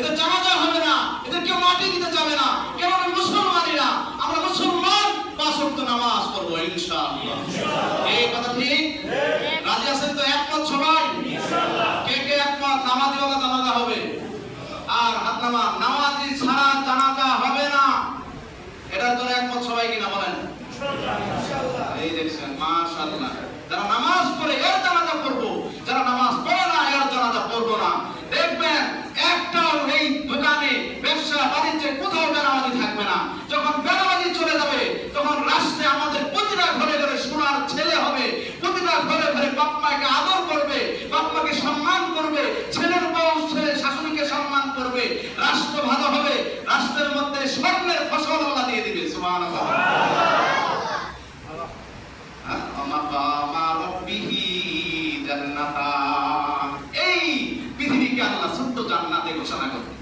এদের জানাজা হবে না, এদের কেউ মাটি দিতে যাবে না কেউ আমি মুসলমানই না? আমরা মুসলমান, পাঁচ নামাজ পড়ব, ইনশাআল্লাহ। এই কথা ঠিক? রাজি আছেন তো একমত সবাই? কে কে একমত নামাজি ওলা জানাজা হবে। আর হাত নামা, নামাজি ছাড়া জানাজা হবে না। এটার জন্য একমত সবাই কিনা বলেন? এই দেখছেন, মাশাআল্লাহ। যারা নামাজ পড়ে এর জানাজা পড়ব যারা নামাজ পড়ে না এর জানাজা পড়ব না দেখবেন একটাও এই দোকানে ব্যবসা বাণিজ্যে কোথাও বেনামাজি থাকবে না। যখন বেনামাজি চলে যাবে, তখন রাষ্ট্রে আমাদের প্রতিটা ঘরে ঘরে সোনার ছেলে হবে। প্রতিটা ঘরে ঘরে বাপ মাকে আদর করবে, বাপ মাকে সম্মান করবে, ছেলের বউ, ছেলে শাশুড়িকে সম্মান করবে। রাষ্ট্র ভালো হবে, রাষ্ট্রের মধ্যে স্বর্ণের ফসল আল্লাহ দিয়ে দিবে রাব্বিহি জান্নাতান। এই পৃথিবীকে আল্লাহ ছোট্ট জান্নাতে ঘোষণা করবে।